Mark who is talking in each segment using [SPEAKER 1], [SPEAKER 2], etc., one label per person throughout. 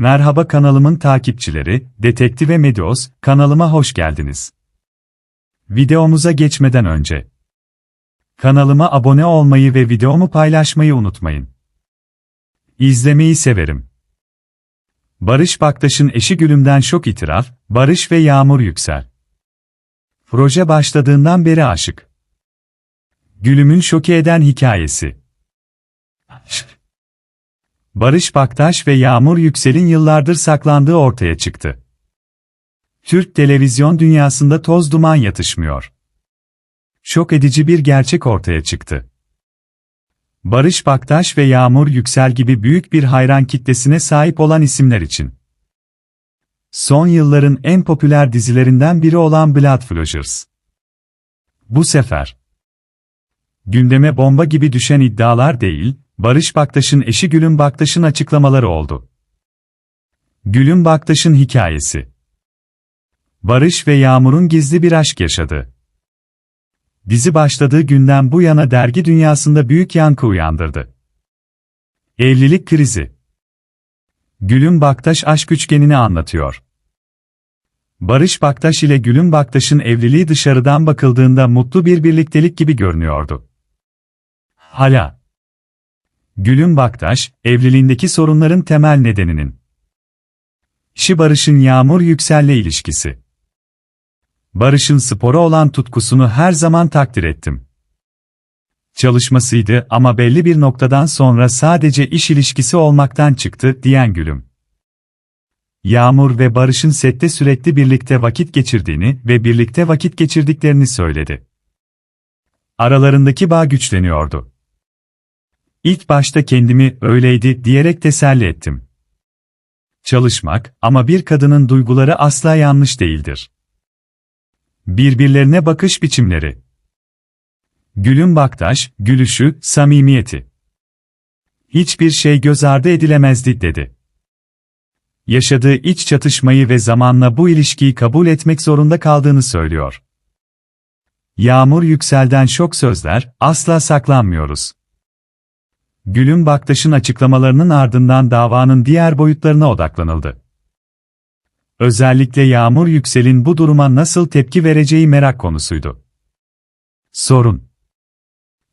[SPEAKER 1] Merhaba kanalımın takipçileri, Detektive Medios, kanalıma hoş geldiniz. Videomuza geçmeden önce kanalıma abone olmayı ve videomu paylaşmayı unutmayın. İzlemeyi severim. Barış Baktaş'ın eşi Gülüm'den şok itiraf, Barış ve Yağmur Yüksel. Proje başladığından beri aşık. Gülüm'ün şoke eden hikayesi. Barış Baktaş ve Yağmur Yüksel'in yıllardır saklandığı ortaya çıktı. Türk televizyon dünyasında toz duman yatışmıyor. Şok edici bir gerçek ortaya çıktı. Barış Baktaş ve Yağmur Yüksel gibi büyük bir hayran kitlesine sahip olan isimler için. Son yılların en popüler dizilerinden biri olan Blood Floggers. Bu sefer gündeme bomba gibi düşen iddialar değil, Barış Baktaş'ın eşi Gülüm Baktaş'ın açıklamaları oldu. Gülüm Baktaş'ın hikayesi. Barış ve Yağmur'un gizli bir aşk yaşadı. Dizi başladığı günden bu yana dergi dünyasında büyük yankı uyandırdı. Evlilik krizi. Gülüm Baktaş aşk üçgenini anlatıyor. Barış Baktaş ile Gülüm Baktaş'ın evliliği dışarıdan bakıldığında mutlu bir birliktelik gibi görünüyordu. Hala. Gülüm Baktaş, evliliğindeki sorunların temel nedeninin. İşi Barış'ın Yağmur Yüksel'le ilişkisi. Barış'ın spora olan tutkusunu her zaman takdir ettim. Çalışmasıydı ama belli bir noktadan sonra sadece iş ilişkisi olmaktan çıktı, diyen Gülüm. Yağmur ve Barış'ın sette sürekli birlikte vakit geçirdiğini ve birlikte vakit geçirdiklerini söyledi. Aralarındaki bağ güçleniyordu. İlk başta kendimi öyleydi diyerek teselli ettim. Çalışmak ama bir kadının duyguları asla yanlış değildir. Birbirlerine bakış biçimleri. Gülüm Baktaş, gülüşü, samimiyeti. Hiçbir şey göz ardı edilemezdi dedi. Yaşadığı iç çatışmayı ve zamanla bu ilişkiyi kabul etmek zorunda kaldığını söylüyor. Yağmur Yüksel'den şok sözler, asla saklanmıyoruz. Gülüm Baktaş'ın açıklamalarının ardından davanın diğer boyutlarına odaklanıldı. Özellikle Yağmur Yüksel'in bu duruma nasıl tepki vereceği merak konusuydu. Sorun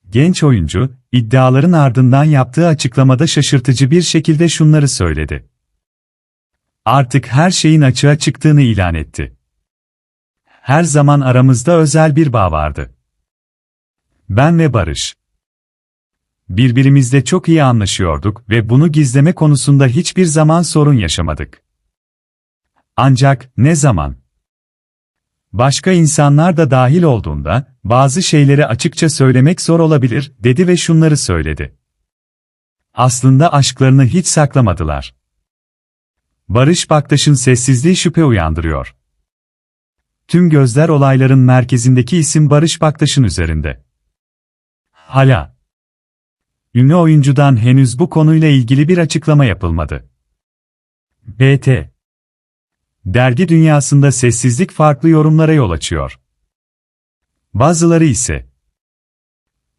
[SPEAKER 1] Genç oyuncu, iddiaların ardından yaptığı açıklamada şaşırtıcı bir şekilde şunları söyledi. Artık her şeyin açığa çıktığını ilan etti. Her zaman aramızda özel bir bağ vardı. Ben ve Barış. Birbirimizle çok iyi anlaşıyorduk ve bunu gizleme konusunda hiçbir zaman sorun yaşamadık. Ancak ne zaman? Başka insanlar da dahil olduğunda bazı şeyleri açıkça söylemek zor olabilir dedi ve şunları söyledi. Aslında aşklarını hiç saklamadılar. Barış Baktaş'ın sessizliği şüphe uyandırıyor. Tüm gözler olayların merkezindeki isim Barış Baktaş'ın üzerinde. Hala. Ünlü oyuncudan henüz bu konuyla ilgili bir açıklama yapılmadı. BT Dergi dünyasında sessizlik farklı yorumlara yol açıyor. Bazıları ise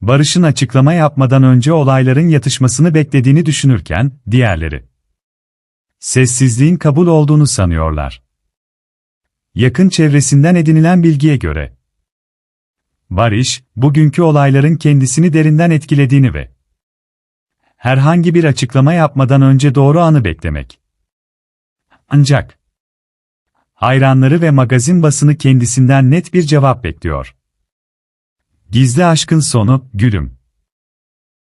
[SPEAKER 1] Barış'ın açıklama yapmadan önce olayların yatışmasını beklediğini düşünürken, diğerleri sessizliğin kabul olduğunu sanıyorlar. Yakın çevresinden edinilen bilgiye göre Barış, bugünkü olayların kendisini derinden etkilediğini ve herhangi bir açıklama yapmadan önce doğru anı beklemek. Ancak hayranları ve magazin basını kendisinden net bir cevap bekliyor. Gizli aşkın sonu, gülüm.